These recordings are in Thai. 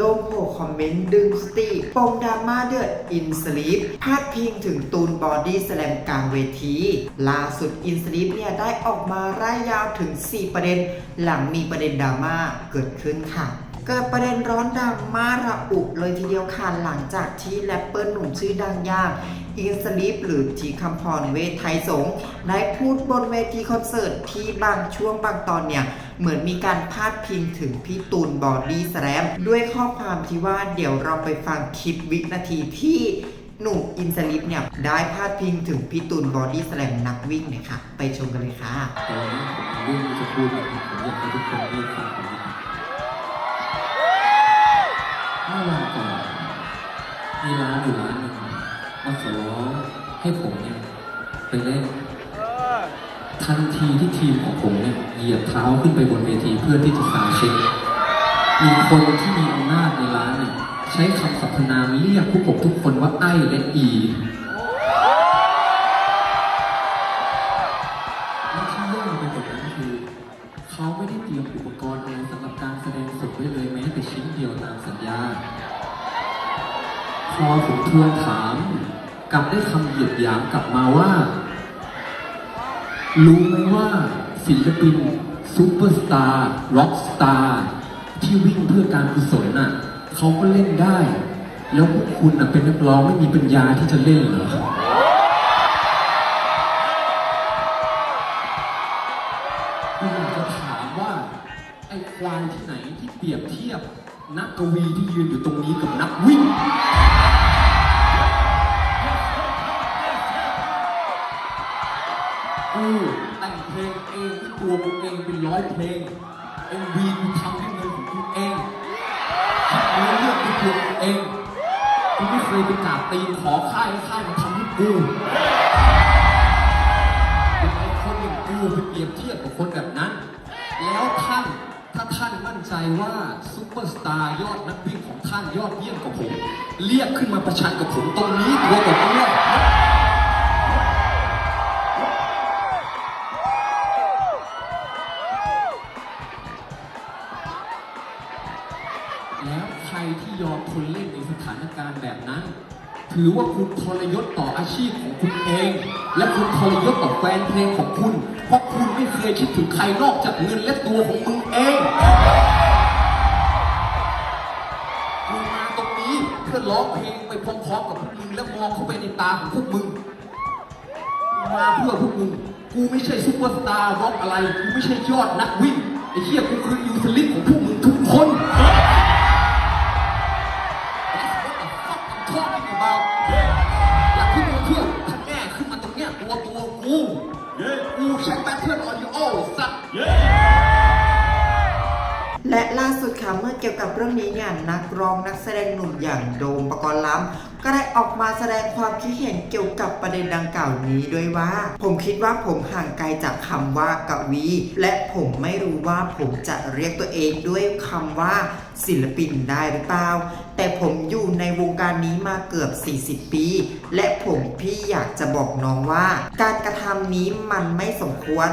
โดมโผคอมเมนต์ดึงสตีปมดราม่าเดือดอินสลีปพาดพิงถึงตูนบอดี้แสลมกลางเวที ล่าสุดอินสลีปเนี่ยได้ออกมาร่ายยาวถึง 4 ประเด็น หลังมีประเด็นดราม่าเกิดขึ้นค่ะ เกิดประเด็นร้อนดราม่าระอุเลยทีเดียวค่ะหลังจากที่แรปเปอร์หนุ่มชื่อดังย่างอินสลีปหรือทีคำพรเวทไทยสงได้พูดบนเวทีคอนเสิร์ตที่บางช่วงบางตอนเนี่ย เหมือนมีการพาดพิงถึงพี่ตูนบอดี้แสลมด้วยข้อความที่ว่าเดี๋ยวเราไปฟังคลิปวินาทีที่หนุ่มอินสลิปเนี่ย ได้พาดพิงถึงพี่ตูนบอดี้แสลมนักวิ่งเลยค่ะ ไปชมกันเลยค่ะตอนนี้ผมเรื่องจะพูดนะครับผมอยากให้ทุกคนได้ฟัง เมื่อวันก่อนมีร้านอยู่ร้านหนึ่งมาขอร้องให้ผมเนี่ยไปเล่นทันทีที่ทีมของผมเนี่ยเหยียบเท้าขึ้นไปบนเวทีเพื่อที่จะสาเช็คมีคนที่มีอำนาจในร้านเนี่ยใช้คำสรรพนามเรียกผู้ปกทุกคนว่าไอ้และอี พอผมทวงถาม กลับได้คำเหยียดหยามกลับมาว่า รู้ไหมว่าศิลปินซูเปอร์สตาร์ร็อกสตาร์ที่วิ่งเพื่อการกุศลน่ะเขาก็เล่นได้ แล้วพวกคุณน่ะเป็นนักร้องไม่มีปัญญาที่จะเล่นเหรอคุณอยากจะถามว่า ไอ้ควายที่ไหนที่เปรียบเทียบนักกวีที่ยืนอยู่ตรงนี้กับนักวิ่ง กูแต่งเพลงเองที่ตัวกูเองเป็นร้อยเพลงเอ็มวีกูทำด้เงินของกูเองเนื้อเรื่องด้วยตัวกูเองกูไม่เคยไปกราบตีนขอค่ายให้ค่ายมาทำให้กูเป็นไอ้คนอย่างกูไปเปรียบเทียบกับคนแบบนั้น แล้วท่านถ้าท่านมั่นใจว่าซุปเปอร์สตาร์ยอดนักวิ่งของท่านยอดเยี่ยมกว่าผม เรียกขึ้นมาประชันกับผมตรงนี้ตัวต่อตัว ถือว่าคุณทรยศต่ออาชีพของคุณเอง และคุณทรยศต่อแฟนเพลงของคุณ เพราะคุณไม่เคยคิดถึงใครนอกจากเงินและตัวของมึงเองคุณมาตรงนี้เพื่อร้องเพลงไปพร้อมๆกับพวกมึงและมองเข้าไปในตาของพวกมึงมาเพื่อพวกมึง กูไม่ใช่ซุปเปอร์สตาร์ร็อกอะไร กูไม่ใช่ยอดนักวิ่งไอ้เหี้ยกูคืออิวสลิปข นักร้องนักแสดงหนุ่มอย่างโดมปกรณ์ล้ำก็ได้ออกมาแสดงความคิดเห็นเกี่ยวกับประเด็นดังกล่าวนี้ด้วยว่า ผมคิดว่าผมห่างไกลจากคำว่ากวี และผมไม่รู้ว่าผมจะเรียกตัวเองด้วยคำว่าศิลปินได้หรือเปล่า แต่ผมอยู่ในวงการนี้มาเกือบ 40 ปี และผมพี่อยากจะบอกน้องว่า การกระทำนี้มันไม่สมควร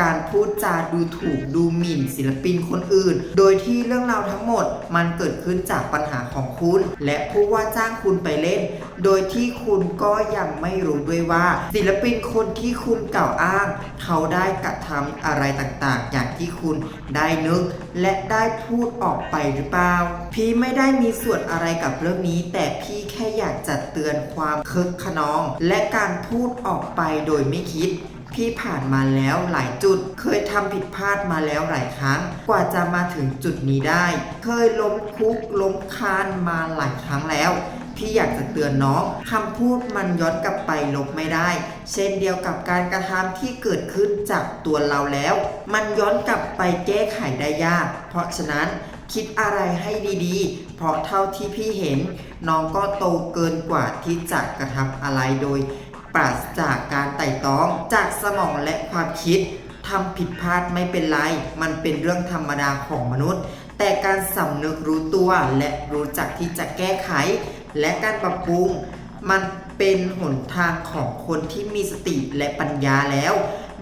การพูดจาดูถูกดูหมิ่นศิลปินคนอื่น โดยที่เรื่องราวทั้งหมดมันเกิดขึ้นจากปัญหาของคุณ และผู้ว่าจ้างคุณไปเล่น โดยที่คุณก็ยังไม่รู้ด้วยว่า ศิลปินคนที่คุณกล่าวอ้าง เขาได้กระทำอะไรต่างๆ อย่างที่คุณได้นึก และได้พูดออกไปหรือเปล่า พี่ไม่ได้มีส่วนอะไรกับเรื่องนี้ แต่พี่แค่อยากจะเตือนความคึกขนอง และการพูดออกไปโดยไม่คิด พี่ผ่านมาแล้วหลายจุด เคยทำผิดพลาดมาแล้วหลายครั้ง กว่าจะมาถึงจุดนี้ได้ เคยล้มคุกล้มคานมาหลายครั้งแล้วพี่อยากจะเตือนน้องคำพูดมันย้อนกลับไปลบไม่ได้ เช่นเดียวกับการกระทำที่เกิดขึ้นจากตัวเราแล้ว มันย้อนกลับไปแก้ไขได้ยาก เพราะฉะนั้นคิดอะไรให้ดีๆ เพราะเท่าที่พี่เห็น น้องก็โตเกินกว่าที่จะกระทำอะไรโดย ปราศจากการไต่ตรอง จากสมองและความคิดทำผิดพลาดไม่เป็นไร มันเป็นเรื่องธรรมดาของมนุษย์ แต่การสำนึกรู้ตัวและรู้จักที่จะแก้ไข และการปรับปรุง มันเป็นหนทางของคนที่มีสติและปัญญาแล้ว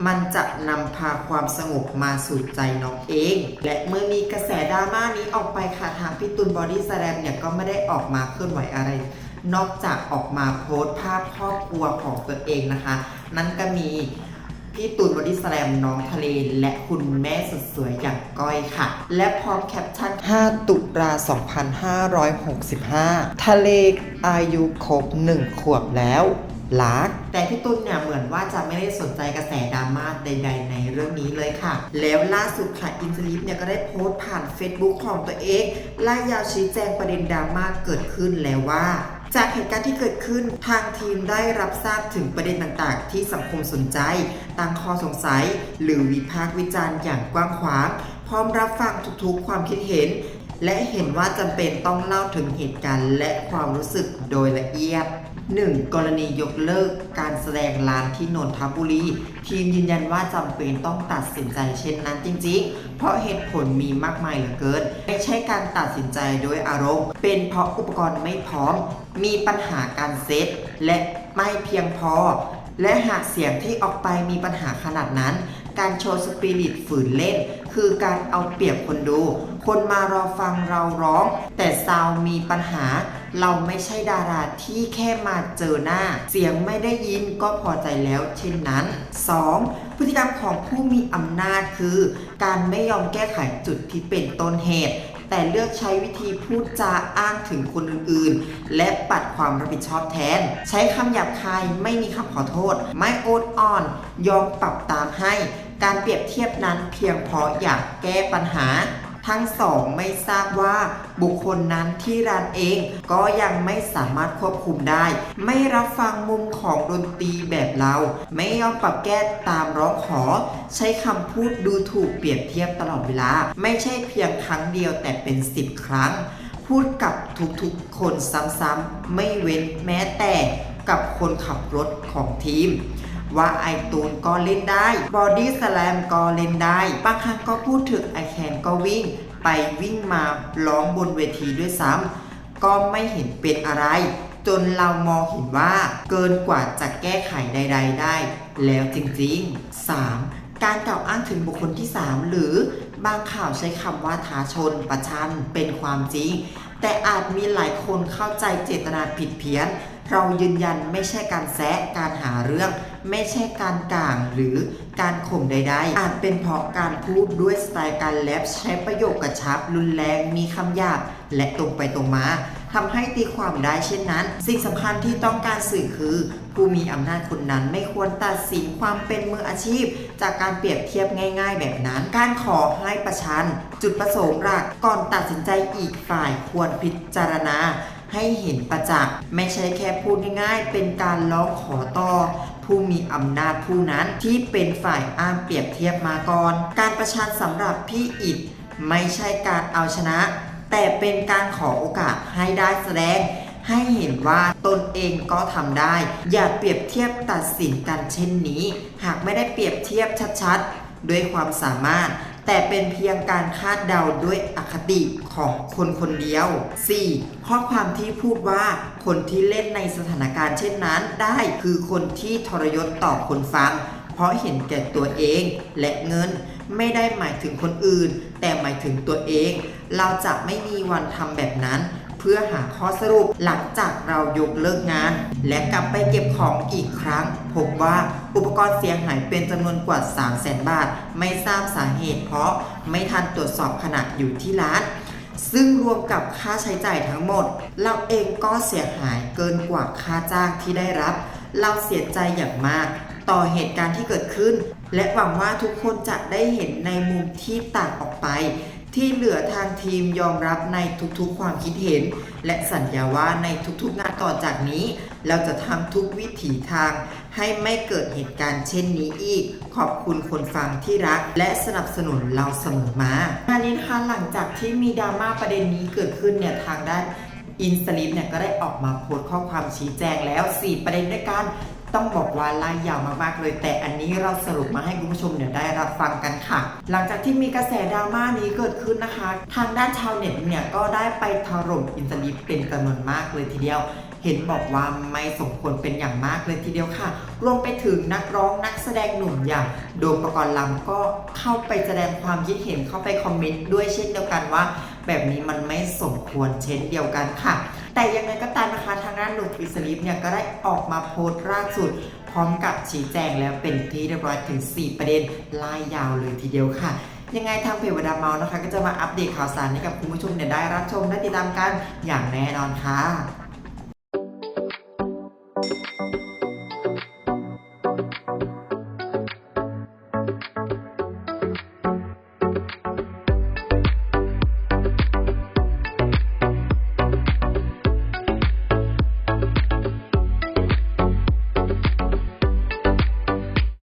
มันจะนำพาความสงบมาสู่ใจน้องเอง และเมื่อมีกระแสดราม่านี้ออกไปค่ะทางพี่ตุนบอดี้แสลมเนี่ยก็ไม่ได้ออกมาเคลื่อนไหวอะไร นอกจากออกมาโพสต์ภาพครอบครัวของตัวเองนะคะ นั่นก็มีพี่ตูนบอดี้สแลมน้องทะเลและคุณแม่สุดสวยอย่างก้อยค่ะ และพร้อมแคปชั่น 5 ตุลา 2565 ทะเลอายุครบ 1 ขวบแล้วรักแต่พี่ตุนเนี่ยเหมือนว่าจะไม่ได้สนใจกระแสดราม่าใด ๆ ในเรื่องนี้เลยค่ะ แล้วล่าสุดค่ะอินสลิปเนี่ยก็ได้โพสต์ผ่าน Facebook ของตัวเองไล่ยาวชี้แจงประเด็นดราม่าเกิดขึ้นแล้วว่า จากเหตุการณ์ที่เกิดขึ้นทางทีมได้รับทราบถึงประเด็นต่างๆ ที่สังคมสนใจตั้งข้อสงสัย หรือวิพากษ์วิจารณ์อย่างกว้างขวางพร้อมรับฟังทุกๆ ความคิดเห็น และเห็นว่าจำเป็นต้องเล่าถึงเหตุการณ์และความรู้สึกโดยละเอียด 1. กรณียกเลิกการแสดงลานที่นนทบุรี ทีมยืนยันว่าจำเป็นต้องตัดสินใจเช่นนั้นจริงๆ เพราะเหตุผลมีมากมายเหลือเกิน ไม่ใช่การตัดสินใจโดยอารมณ์ เป็นเพราะอุปกรณ์ไม่พร้อม มีปัญหาการเซตและไม่เพียงพอ และหากเสียงที่ออกไปมีปัญหาขนาดนั้น การโชว์สปิริตฝืนเล่น คือการเอาเปรียบคนดู คนมารอฟังเราร้อง แต่ซาวมีปัญหา เราไม่ใช่ดาราที่แค่มาเจอหน้า เสียงไม่ได้ยินก็พอใจแล้ว เช่นนั้น 2. พฤติกรรมของผู้มีอำนาจคือ การไม่ยอมแก้ไขจุดที่เป็นต้นเหตุแต่เลือกใช้วิธีพูดจาอ้างถึงคนอื่นๆ และปัดความรับผิดชอบแทน ใช้คำหยาบคายไม่มีคำขอโทษ ไม่โอดอ่อน ยอมปรับตามให้ การเปรียบเทียบนั้นเพียงพราะอยากแก้ปัญหา ทั้งสองไม่ทราบว่าบุคคลนั้นที่ร้านเองก็ยังไม่สามารถควบคุมได้ ไม่รับฟังมุมของดนตรีแบบเรา ไม่ยอมปรับแก้ตามร้องขอ ใช้คำพูดดูถูกเปรียบเทียบตลอดเวลา ไม่ใช่เพียงครั้งเดียวแต่เป็นสิบครั้ง พูดกับทุกๆคนซ้ำๆไม่เว้นแม้แต่กับคนขับรถของทีม ว่าไอตูนก็เล่นได้บอดี้สแลมก็เล่นได้บางครั้งก็พูดถึงไอแคนก็วิ่ง ไปวิ่งมาร้องบนเวทีด้วยซ้ำก็ไม่เห็นเป็นอะไร จนเรามองเห็นว่า เกินกว่าจะแก้ไขใด ๆ ได้ แล้วจริงๆ 3. การกล่าวอ้างถึงบุคคลที่ 3 หรือบางข่าวใช้คำว่าท้าชน ประชันเป็นความจริง แต่อาจมีหลายคนเข้าใจเจตนาผิดเพี้ยน เรายืนยันไม่ใช่การแซะการหาเรื่อง ไม่ใช่การกล่างหรือการข่มใดๆ อาจเป็นเพราะการพูดด้วยสไตล์การแรปใช้ประโยคกระชับ รุนแรงมีคำหยาบและตรงไปตรงมาทำให้ตีความได้เช่นนั้น สิ่งสำคัญที่ต้องการสื่อคือ ผู้มีอำนาจคนนั้นไม่ควรตัดสินความเป็นมืออาชีพ จากการเปรียบเทียบง่าย ๆ แบบนั้น การขอให้ประชัน จุดประสงค์หลักก่อนตัดสินใจอีกฝ่ายควรพิจารณา ให้เห็นประจักษ์ไม่ใช่แค่พูดง่ายๆ เป็นการร้องขอต่อผู้มีอำนาจผู้นั้นที่เป็นฝ่ายอ้างเปรียบเทียบมาก่อน การประชันสำหรับพี่อิดไม่ใช่การเอาชนะ แต่เป็นการขอโอกาสให้ได้แสดง ให้เห็นว่าตนเองก็ทำได้ อย่าเปรียบเทียบตัดสินกันเช่นนี้ หากไม่ได้เปรียบเทียบชัดๆ ด้วยความสามารถ แต่เป็นเพียงการคาดเดาด้วยอคติของคนคนเดียว 4. ข้อความที่พูดว่าคนที่เล่นในสถานการณ์เช่นนั้น ได้คือคนที่ทรยศต่อคนฟัง เพราะเห็นแก่ตัวเองและเงินไม่ได้หมายถึงคนอื่น แต่หมายถึงตัวเอง เราจะไม่มีวันทำแบบนั้น พื่อหาข้อสรุปหลังจากเรายกเลิกงาน และกลับไปเก็บของอีกครั้ง พบว่าอุปกรณ์เสียหายเป็นจำนวนกว่า 3 0 0แสนบาท ไม่ทราบสาเหตุเพราะไม่ทันตรวจสอบขณะอยู่ที่ร้าน ซึ่งรวมกับค่าใช้จ่ายทั้งหมด เราเองก็เสียหายเกินกว่าค่าจ้างที่ได้รับ เราเสียใจอย่างมากต่อเหตุการณ์ที่เกิดขึ้น และหวังว่าทุกคนจะได้เห็นในมุมที่ต่างออกไป ที่เหลือทางทีมยอมรับในทุกๆ ความคิดเห็น และสัญญาว่าในทุกๆงานต่อจากนี้ เราจะทำทุกวิถีทาง ให้ไม่เกิดเหตุการณ์เช่นนี้อีก ขอบคุณคนฟังที่รัก และสนับสนุนเราเสมอมางานนี้นะคะหลังจากที่มีดราม่าประเด็นนี้เกิดขึ้นเนี่ยทางด้านอินสลิปเนี่ยก็ได้ออกมาโพสต์ข้อความชี้แจงแล้ว 4 ประเด็นด้วยกัน ต้องบอกว่าไล่ยาวมากๆเลย แต่อันนี้เราสรุปมาให้คุณผู้ชมเนี่ยได้รับฟังกันค่ะ หลังจากที่มีกระแสดราม่านี้เกิดขึ้นนะคะ ทางด้านชาวเน็ตเนี่ยก็ได้ไปถล่มอินสลิปเป็นจำนวนมากเลยทีเดียวเห็นบอกว่าไม่สมควรเป็นอย่างมากเลยทีเดียวค่ะ รวมไปถึงนักร้องนักแสดงหนุ่มอย่างโดมประกรณ์ลำก็เข้าไปแสดงความคิดเห็นเข้าไปคอมเมนต์ด้วยเช่นเดียวกันว่า แบบนี้มันไม่สมควรเช่นเดียวกันค่ะ แต่ยังไงก็ตามนะคะทางด้านหนุ่มฟิสลิปเนี่ยก็ได้ออกมาโพสต์ล่าสุด พร้อมกับชี้แจงแล้วเป็นที่เรียบร้อยถึง 4 ประเด็นลายาวเลยทีเดียวค่ะยังไงทางเพจวดาเมานะคะ ก็จะมาอัปเดตข่าวสารให้กับคุณผู้ชมเนี่ยได้รับชมและติดตามกันอย่างแน่นอนค่ะ